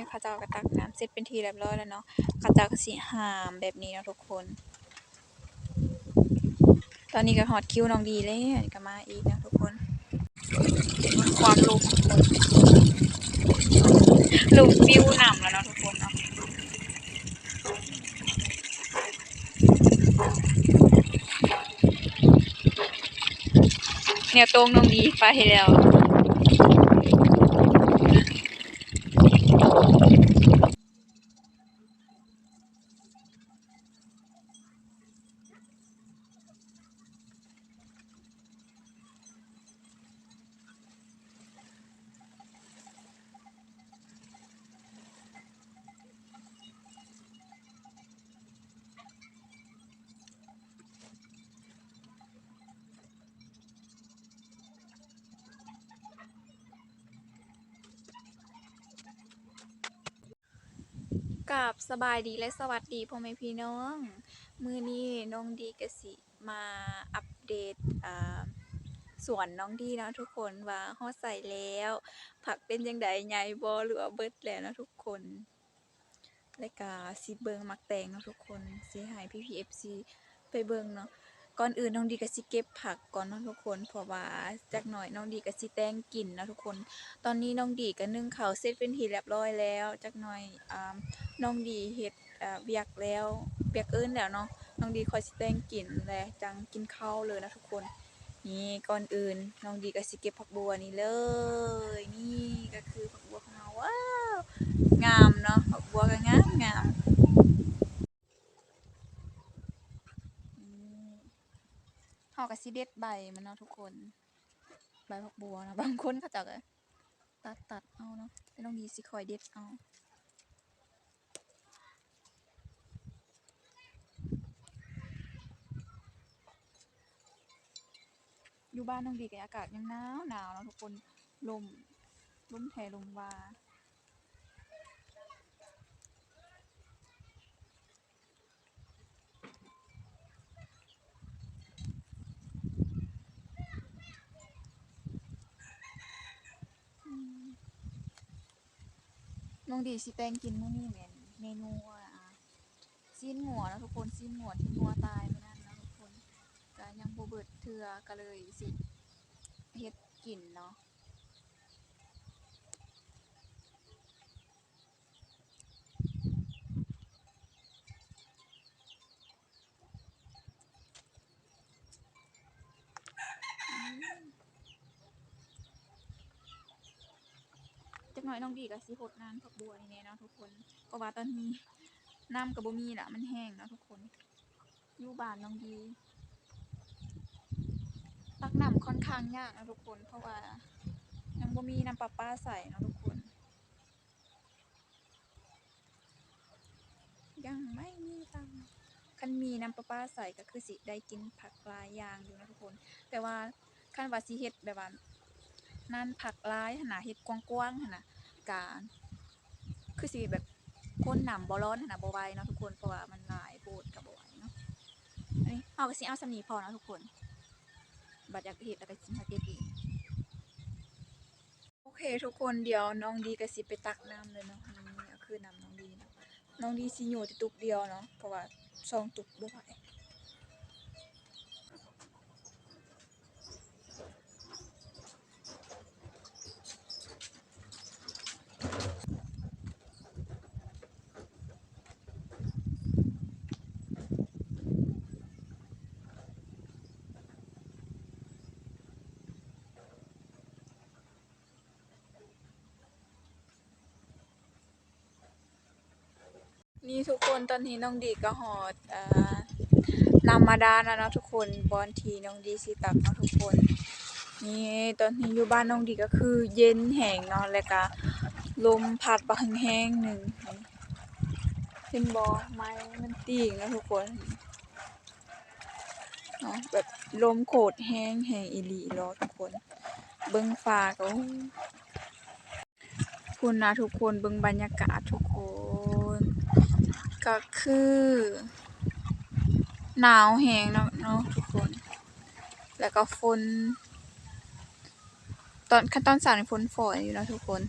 นี่เขาเจ้าก็ตักน้ำเสร็จเป็นทีเรียบร้อยแล้วเนาะเขาเจ้าก็สิหามแบบนี้เนาะทุกคน ตอนนี้ก็ฮอดคิวน้องดีเลยก็มาอีกนะทุกคนความลุกลุกฟิวหนำแล้วเนาะทุกคนเนาะเนี่ยตรงน้องดีไปแล้ว กับสบายดีและสวัสดีพ่อแม่พี่น้อง มือนี้น้องดีกสิมาอัปเดตสวนน้องดีนะทุกคนว่าฮอดใส่แล้ว ผักเป็นยังไงใหญ่บอหรือว่าเบิดแล้วนะทุกคนและกาซีเบิงมักแตงนะทุกคนสิให้พี่พีเอฟซีไปเบิงเนาะ ก่อนอื่นน้องดีก็สิเก็บผักก่อนเนาะทุกคนเพราะว่าจักหน่อยน้องดีก็สิแตงกินเนาะทุกคน ตอนนี้น้องดีก็นึ่งข้าวเสร็จเป็นทีเรียบร้อยแล้วจักหน่อยอ่าน้องดีเฮ็ดเอ่อเวียกแล้วเวียกอื่นแล้วเนาะน้องดีคอยสิแตงกินแลจังกินข้าวเลยนะทุกคนนี่ก่อนอื่นน้องดีก็สิเก็บผักบัวนี่เลย นี่ก็คือผักบัวของเราว้าวงามเนาะผักบัวก็งามงามนี่ เฮาก็สิเด็ดใบมันเนาะทุกคน ใบผักบัวนะบางคนเขาจะตัดตัดเอาเนาะแต่น้องดีสิคอยเด็ดเอาอยู่บ้านน้องดีกับอากาศยังหนาวหนาวแล้วทุกคนลมลมแผ่ลมวา น้องดีสิแตงกินมื้อนี้แม่นเมนูอะซีนหัวนะทุกคนซีนหัวที่นัวตายมื้อนั้นนะทุกคนก็ยังบ่เบิดเทื่อก็เลยสิเฮ็ดกินเนาะ จักหน่อยน้องดีก็สิหดน้ำผักบัวนี่แน่เนาะทุกคนเพราะว่าตอนนี้น้ำก็บ่มีละมันแห้งเนาะทุกคนอยู่บ้านน้องดี ตักน้ำค่อนข้างยากนะทุกคน เพราะว่ายังบ่มีน้ำประปาใส่เนาะทุกคน ยังไม่มีตังคันมีน้ำประปาใส่ก็คือสิได้กินผักลายยางอยู่นะทุกคน แต่ว่าคันว่าสิเฮ็ดแบบว่า นั่นผักหลายหนน่ะเฮ็ดกว้างๆหนน่ะกาคือสิแบบคนหนำบ่ร้อนหนน่ะบ่ไวเนาะทุกคนเพราะว่ามันหลายโพดก็บ่ไวเนาะอันนี้เฮาก็สิเอาสำนีพอเนาะทุกคน บัตรอยากเห็ดแล้วก็สิมาเก็บเองโอเคทุกคนเดี๋ยวน้องดีก็สิไปตักน้ำเลยเนาะอันนี้คือน้ำน้องดีเนาะน้องดีสิอยู่ตุกเดียวเนาะเพราะว่าสองตุกบ่ไหว นี่ทุกคนตอนนี้น้องดีก็หอดอ่านำมาดานะเนาะทุกคนบอนทีน้องดีสิตักเนาะทุกคน นี่ตอนนี้อยู่บ้านน้องดีก็คือเย็นแห้งเนาะแล้วก็ลมพัดบางแห้งหนึ่งเห็นบอไม้มันตีงนะทุกคนเนาะแบบลมโขดแห้งแห้งอีหลีรอทุกคน เบิ้งฟ้าก็ คุณนะทุกคนเบื้องบรรยากาศทุกคน ก็คือ หนาวแหงเนาะเนาะทุกคน แล้วก็ฝนตอนขั้นตอนสามฝนฝนอยู่นะทุกคน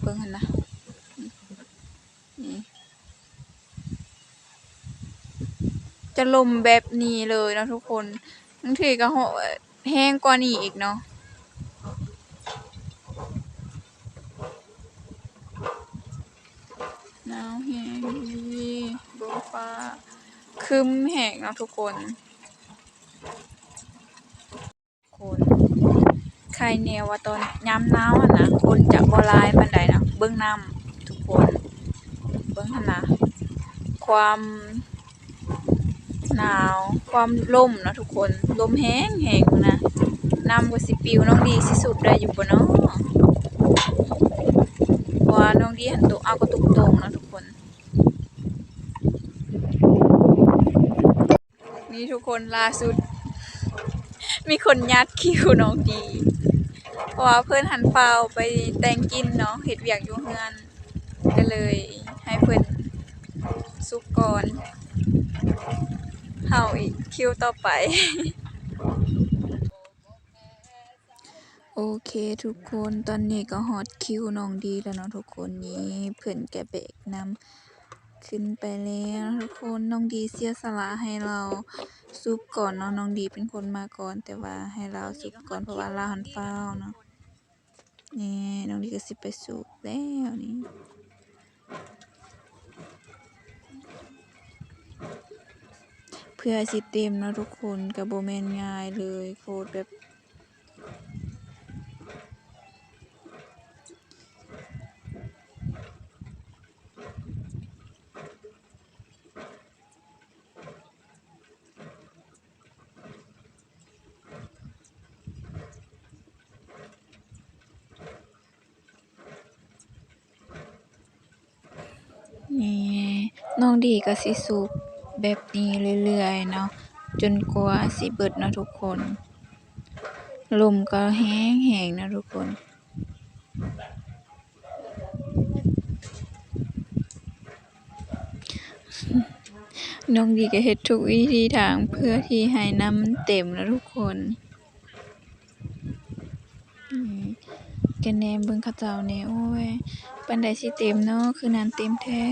เบิ่งหันนะนี่จะลมแบบนี้เลยนะทุกคนบางทีก็แห้งกว่านี้อีกเนาะ หนาวแห้งดีเบิ่งฟ้าคึมแห้งเนาะทุกคนคนใครแนวว่าตอนยามหนาวอะนะคนจะบ่ลายปานใดนะเบิ่งน้ำทุกคนเบิ่งทนนะความหนาวความลมนะทุกคนลมแห้งแห้งนะน้ำก็สิปิวน้องดีสิสูบได้อยู่บ่เนาะเพราะว่าน้องดีหันตัวเอากระตุกตรงนะทุกค นี่ทุกคนล่าสุด มีคนยัดคิวน้องดี เพราะว่าเพื่อนหันเฝ้าวไปแต่งกินเนาะเห็ดเวียกอยู่เฮือนก็เลยให้เพื่อนสุกก่อนเฮาอีกคิวต่อไป โอเคทุกคนตอนนี้ก็ฮอตคิวน้องดีแล้วเนาะทุกคนนี้เพื่อนแกเบกนำ ขึ้นไปแล้วทุกคนน้องดีเสียสละให้เราซุปก่อนเนาะน้องดีเป็นคนมาก่อน แต่ว่าให้เราซุปก่อนเพราะว่าเราหันเฝ้าเนาะนี่น้องดีก็สิไปซุปแล้วนี่เพื่อสิเต็มนะทุกคนก็บ่แมนง่ายเลยโคตรแบบ นี่น้อง ดีก็สิสูบแบบนี้เรื่อยๆเนาะ จนกว่าสิเบิดเนาะทุกคน ลมก็แห้งแห้งนะทุกคน น้องดีก็เฮ็ดทุกวิธีทางเพื่อที่ให้น้ำมันเต็มนะทุกคนอืมก็แนมเบิ่งเขาเจ้าแหน่โอ้ยปานใดสิเต็มเนาะคือน้ำเต็มแท้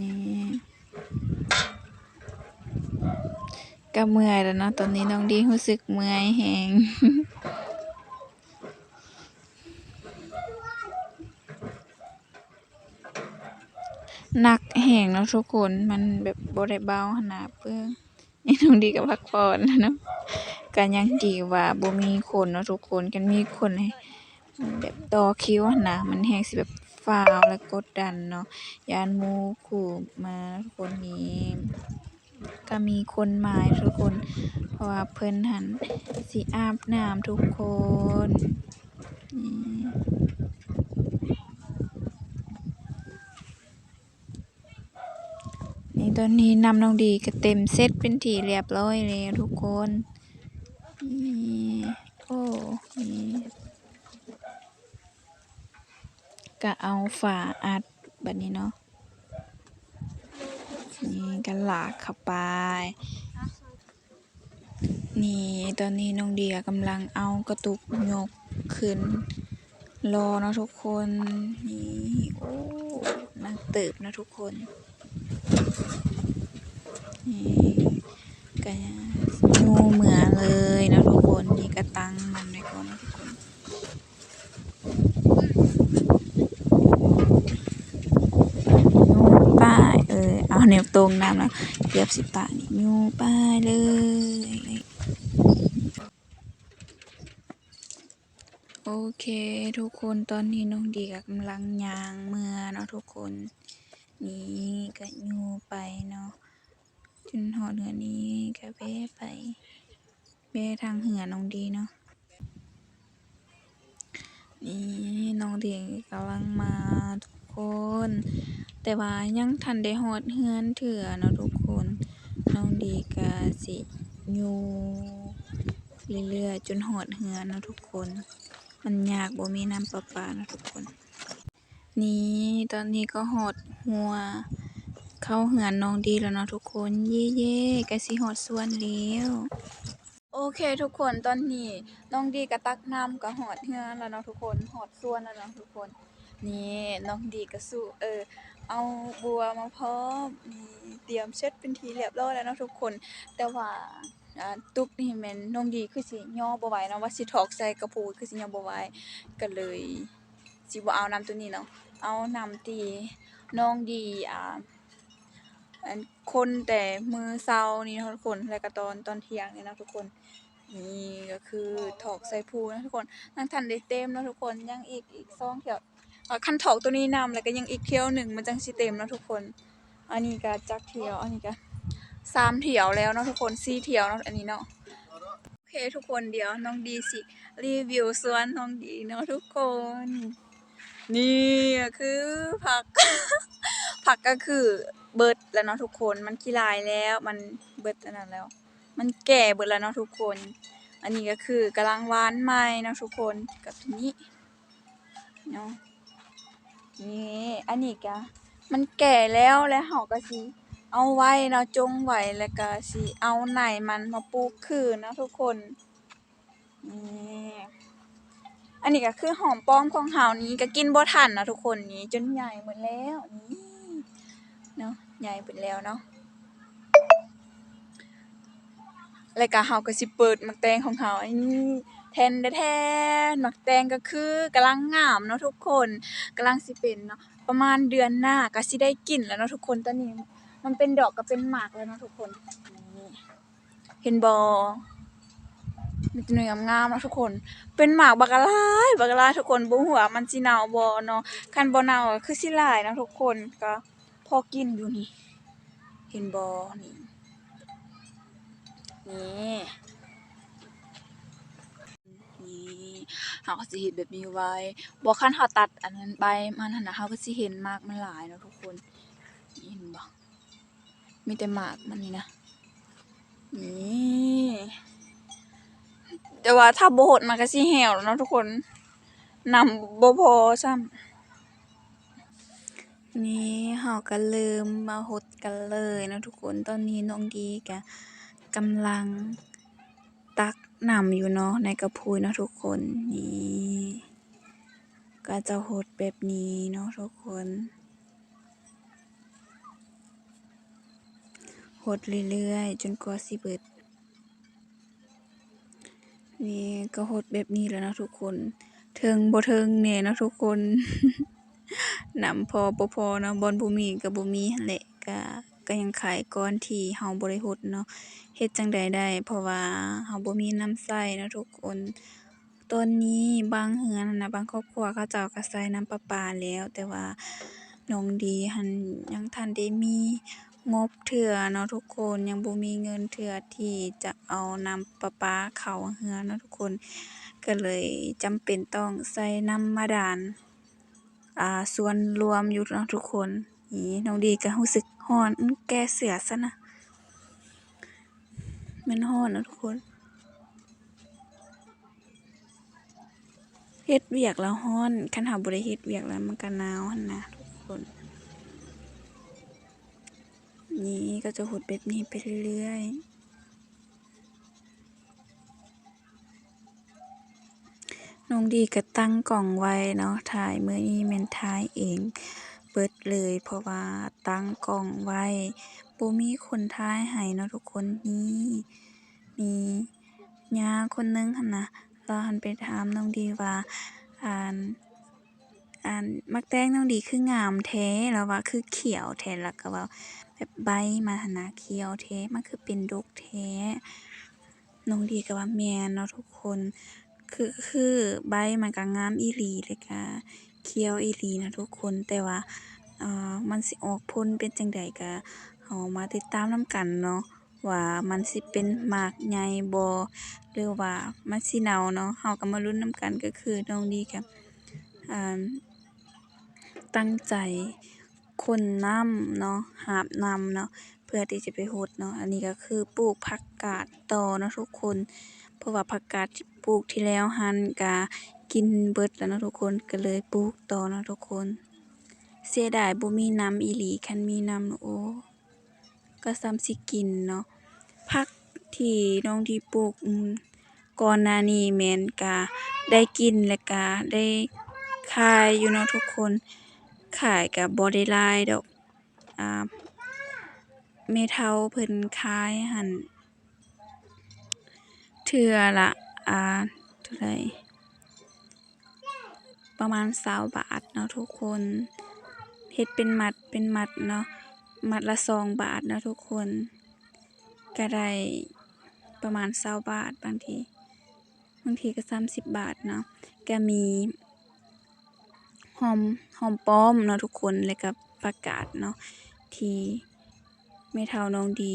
นี่ ก็เมื่อยแล้วเนาะตอนนี้น้องดีรู้สึกเมื่อยแฮงหนักแฮงเนาะทุกคนมันแบบบ่ได้เบาหั้นน่ะเพิ่งนี่น้องดีก็พักผ่อนแล้วเนาะก็ยังดีว่าบ่มีคนเนาะทุกคนคันมีคนให้แบบต่อคิวนะมันแฮงสิแบบฟาวและกดดันเนาะยานมู่คู่มาทุกคนนี้ ก็มีคนหมายทุกคน เพราะว่าเพิ่นหันสิอาบน้ำทุกคนนี่ตอนนี้นำน้องดีก็เต็มเซตเป็นที่เรียบร้อยแล้วทุกคนนี่โอ้นี่ก็เอาฝาอัดบัดนี้เนาะ นี่ก็ลากเข้าไป นี่ตอนนี้น้องเดียกำลังเอากระตุกยกขึ้นรอเนาะทุกคนนี่โอ้นักเติบนะทุกคนนี่ก็งูเหมือเลยนะทุกคนนี่ก็ตั้งมันไว้ก่อนนะทุกคน ยูป้ายเอ อเอาแนวตรงน้ำแล้วเกือบสิบปะนี่ยูป้ายเลยโอเค ทุกคนตอนนี้น้องดีก็กำลังยางเมื่อเนาะทุกคนนี่ก็ยูไปเนาะจนหอดเหือนี้ก็เบ้ไปเบ้ทางเหือน้องดีเนาะนี่น้องดีกำลังมาทุกคน แต่ว่ายังทันได้ฮอดเฮือนเถื่อเนาะทุกคน น้องดีก็สิอยู่เรื่อยๆจนฮอดเฮือนเนาะทุกคน มันยากบ่มีน้ำประปาเนาะทุกคน นี่ตอนนี้ก็ฮอดหัวเข้าเฮือนน้องดีแล้วเนาะทุกคนเย่ๆใกล้สิฮอดสวนแล้วโอเคทุกคนตอนนี้น้องดีก็ตักน้ำก็ฮอดเฮือนแล้วเนาะทุกคนฮอดส่วนแล้วเนาะทุกคน นี่น้องดีก็สู้เออ เอาบัวมาพร้อมนี่เตรียมเช็ดเป็นทีเรียบร้อยแล้วเนาะทุกคน แต่ว่าตุกนี่แม่นน้องดีคือสิย่อบ่ไหวเนาะว่าสิถอกใส่กระพูคือสิย่อบ่ไหวก็เลยสิบ่เอาน้ำตัวนี้เนาะเอาน้ำที่น้องดีอ่านคนแต่มือเช้านี่นะทุกคนแล้วก็ตอนตอนเที่ยงนี่นะทุกคนนี่ก็คือถอกใส่พูนะทุกคนยังทันได้เต็มนะทุกคนยังอีกอีกสองเที่ยวอ่า คันถอกตัวนี้นำแล้วก็ยังอีกเที่ยวหนึ่งมันจังสิเต็มนะทุกคน อันนี้ก็จักเที่ยว อันนี้ก็สามเที่ยวแล้วเนาะทุกคนสี่เที่ยวเนาะอันนี้เนาะโอเคทุกคนเดี๋ยวน้องดีสิรีวิวสวนน้องดีเนาะทุกคน นี่คือผัก ผักก็คือเบิดแล้วเนาะทุกคนมันขี้ลายแล้วมันเบิดอันนั้นแล้ว มันแก่เบิดแล้วเนาะทุกคน อันนี้ก็คือกำลังหวานใหม่เนาะทุกคนกับตัวนี้เนาะ นี่อันนี้ก็มันแก่แล้วแล้วเฮาก็สิเอาไว้เนาะจงไว้แล้วก็สิเอาไหนมันมาปลูกคืนนะทุกคนนี่อันนี้ก็คือหอมป้อมของเฮานี้ก็กินบ่ทันนะทุกคนนี่จนใหญ่หมดแล้วนี่เนาะใหญ่เบิดแล้วเนาะแล้วก็เฮาก็สิเปิดมักแตงของเฮาอันนี้ แทนแท้หมักแตงก็คือกำลังงามเนาะทุกคนกำลังสิเป็นเนาะประมาณเดือนหน้าก็สิได้กินแล้วเนาะทุกคนตอนนี้ มันเป็นดอกก็เป็นหมากแล้วเนาะทุกคนนี่เห็นบ่มีแต่หน่วยงามๆนะทุกคน เป็นหมากบักลายบักลายทุกคนบ่ฮู้ว่ามันสิเนาบ่เนาะคันบ่เนาก็คือสิลายนะทุกคนก็พอกินอยู่นี่ เห็นบ่นี่นี่นี่ เราก็สิเห็นแบบนี้ไว้บ่คันเราตัดอันนั้นใบมันหั่นน่ะเราก็สิเห็นมากมันหลายเนาะทุกคนนี่เห็นบ่มีแต่หมากมันนี่นะนี่แต่ว่าถ้าบ่หดมันก็สิแห้วแล้วเนาะทุกคนนำบ่พอซ้ำนี่เราก็เริ่มมาหดกันเลยเนาะทุกคนตอนนี้น้องดีก็กำลัง ตักน้ำอยู่เนาะในกระพูเนาะทุกคนนี่ก็จะหดแบบนี้เนาะทุกคนหดเรื่อยๆจนกว่าสิเบิดนี่ก็หดแบบนี้แล้วเนาะทุกคนเทิงบ่เทิงแหน่เนาะทุกคนน้ำพอบ่พอเนาะบอนบ่มีก็บ่มีแหละก็ ก็ยังขายก่อนที่เฮาบ่ได้หดเนาะ เฮ็ดจั่งใดได้ เพราะว่าเราบ่มีน้ำใช้เนาะทุกคน ตอนนี้บางเรือนหั้นน่ะ บางครอบครัวเขาเจ้าก็ใช้น้ำประปาแล้ว แต่ว่าน้องดีหั้นยังทันได้มีงบเทื่อเนาะทุกคน ยังบ่มีเงินเทื่อที่จะเอาน้ำประปาเข้าเรือนเนาะทุกคนก็เลยจำเป็นต้องใช้น้ำบาดาล อ่า ส่วนรวมอยู่เนาะทุกคนนี่น้องดีก็รู้สึก ร้อนแกเสือซะนะ มันร้อนนะทุกคนเฮ็ดเวียกแล้วร้อนคันเราบ่ได้เฮ็ดเวียกแล้วมันก็หนาวหันนะทุกคน นี่ก็จะหดแบบนี้ไปเรื่อยๆน้องดีก็ตั้งกล้องไว้เนาะถ่ายมื้อนี้แม่นถ่ายเอง บิดเลย เพราะว่าตั้งกล้องไว้บ่มีคนถ่ายให้เนาะทุกคนนี่มีย่าคนนึงหั้นนะเลาหันไปถามน้องดีว่าอ่าอ่ามักแตงน้องดีคืองามแท้แล้วว่าคือเขียวแท้แล้วก็ว่าแบบใบมันหั้นนะเขียวแท้มันคือเป็นดกแท้น้องดีก็ว่าแมนเนาะทุกคนคือคือใบมันก็งามอีหลีแล้วก็ เขียวอีหลีนะทุกคนแต่ว่าอ่ามันสิออกผลเป็นจังใดก็เรามาติดตามนำกันเนาะว่ามันสิเป็นหมากใหญ่บ่หรือว่ามันสิเน่าเนาะเราก็มาลุ้นนำกันก็คือน้องดีก็อ่าตั้งใจขนน้ำเนาะหาบน้ำเนาะเพื่อที่จะไปหดเนาะอันนี้ก็คือปลูกผักกาดต่อเนาะทุกคน เพราะว่าผักกาดที่ปลูกที่แล้วหันก็ กินเบิดแล้วนะทุกคนก็เลยปลูกต่อนะทุกคน เสียดายบ่มีน้ำอีหลีคันมีน้ำน่ะโอ้ก็ส่ำสิกินเนาะผักที่น้องดีปลูกก่อนหน้านี้แมนก็ได้กินแล้วก็ได้ขายอยู่เนาะทุกคนขายก็บ่ได้หลดอกอ่าแม่เฒ่าเพิ่นขายหันเทื่อละอ่าเท่าใด ประมาณ20บาทเนาะทุกคนเฮ็ดเป็นมัดเป็นมัดเนาะมัดละ2บาทเนาะทุกคนก็ได้ประมาณ20บาทบางทีบางทีก็30บบาทเนาะก็มีหอมหอมป้อมเนาะทุกคนแล้วก็ผักกาดเนาะที่แม่เฒ่าน้องดี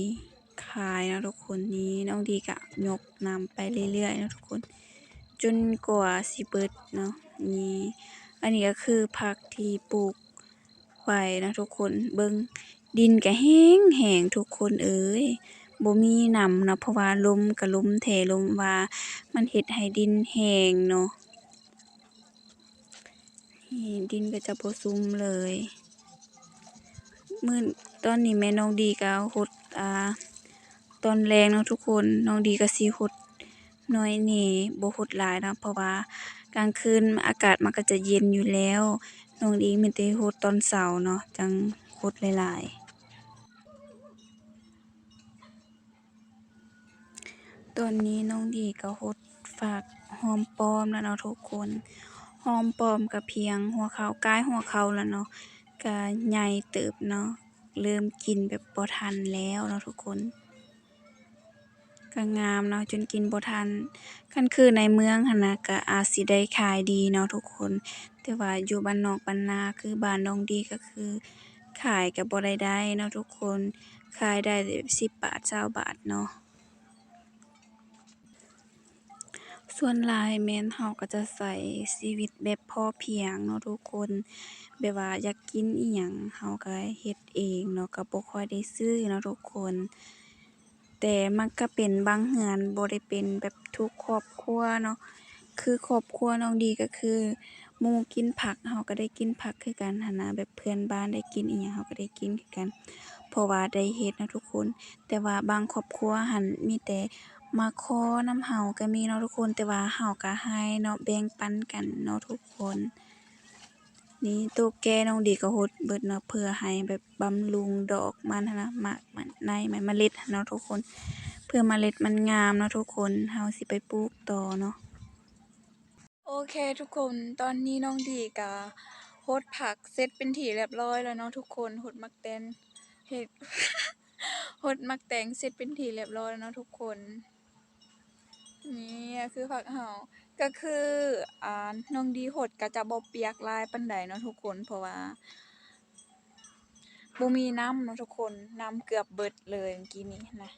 ขายเนาะทุกคนนี่น้องดีก็ยกนำไปเรื่อยๆเนาะทุกคน จนกว่าสิเบิดเนาะ นี่อันนี้ก็คือผักที่ปลูกไว้นะทุกคนเบิ่งดินก็แรงแรงทุกคนเอ๋ยบ่มีน้ำนะเพราะว่าลมก็ลมแท้ลมว่ามันเฮ็ดให้ดินแห้งเนาะนี่ดินก็จะบ่ซุ่มเลยมื้อตอนนี้แม่น้องดีก็รดอ่าตอนแลงเนาะทุกคนน้องดีก็สิรดน้อยแหน่บ่รดหลายนะเพราะว่า กลางคืนอากาศมันก็จะเย็นอยู่แล้วน้องดีมีแต่รดตอนเช้าเนาะจั่งรดหลายๆตอนนี้น้องดีก็รดฝักหอมปอมแล้วเนาะทุกคนหอมปอมก็เพียงหัวเข่ากายหัวเข่าแล้วเนาะก็ใหญ่เติบเนาะเริ่มกินแบบบ่ทันแล้วเนาะทุกคน ก็งามเนาะจนกินบ่ทันคันคือในเมืองหั้นนะก็อาจสิได้ขายดีเนาะทุกคน แต่ว่าอยู่บ้านนอกบ้านนาคือบ้านน้องดีก็คือ ขายก็บ่ได้ได้เนาะทุกคน ขายได้แต่10บาท20บาทเนาะส่วนลายแม่นก็ก็จะใช้ชีวิตแบบพอเพียงเนาะทุกคนแบบว่าอยากกินอิหยังก็ก็เฮ็ดเองเนาะก็บ่ค่อยได้ซื้อเนาะทุกคน แต่มันก็เป็นบางเรือนบ่ได้เป็นแบบทุกครอบครัวเนาะ คือครอบครัวน้องดีก็คือ หมู่กินผักก็ก็ได้กินผักคือกันหั้นนะ แบบเพื่อนบ้านได้กินอิหยังก็ก็ได้กินคือกัน เพราะว่าได้เฮ็ดเนาะทุกคน แต่ว่าบางครอบครัวหั้นมีแต่มาขอนำก็ก็มีเนาะทุกคน แต่ว่าก็ก็ให้เนาะ แบ่งปันกันเนาะทุกคน นี่ตุแกน้องดีก็รดเบิดเนาะเพื่อให้แบบบำรุงดอกมันนะรากมันในมันเมล็ดนเนาะทุกคน เพื่อเมล็ดมันงามเนาะทุกคนก็สิไปปลูกต่อเนาะโอเคทุกคนตอนนี้น้องดีก็รดผักเสร็จเป็นที่เรียบร้อยแล้วเนาะทุกคนรดมักแตนเฮ็ดรดมักแตงเสร็จเป็นที่เรียบร้อยแล้วเนาะทุกคนนี่คือผักก็ ก็คืออ่าน้องดีรดก็จะบ่เปียกลายปานใดเนาะทุกคน เพราะว่าบ่มีน้ำเนาะทุกคนน้ำเกือบเบิดเลยเมื่อกี้นี้นะ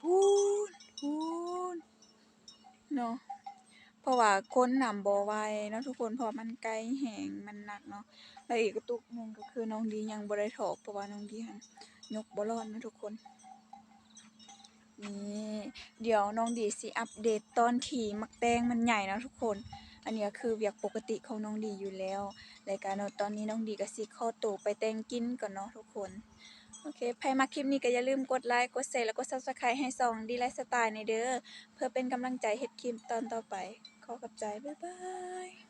พู้นพู้นเนาะเพราะว่าคนนำบ่ไวเนาะทุกคนเพราะมันไกลแรงมันหนักเนาะแล้วอีกกระตุกหนึงก็คือน้องดียังบ่ได้ถอกเพราะว่าน้องดีหันยกบ่รอดเนาะทุกคน นี่เดี๋ยวน้องดีสิอัปเดตตอนที่มักแตงมันใหญ่นะทุกคน อันนี้คือเวียกปกติของน้องดีอยู่แล้วแล้วก็เนาะตอนนี้น้องดีก็สิขอตัวไปแต่งกินก่อนเนาะทุกคนโอเคไผมักคลิปนี้ก็อย่าลืมกดไลค์ กดแชร์ แล้วกด Subscribe ให้ช่องดีไลฟ์สไตล์หน่อยเด้อ เพื่อเป็นกำลังใจเฮ็ดคลิปตอนต่อไป ขอขอบใจ บ๊ายบาย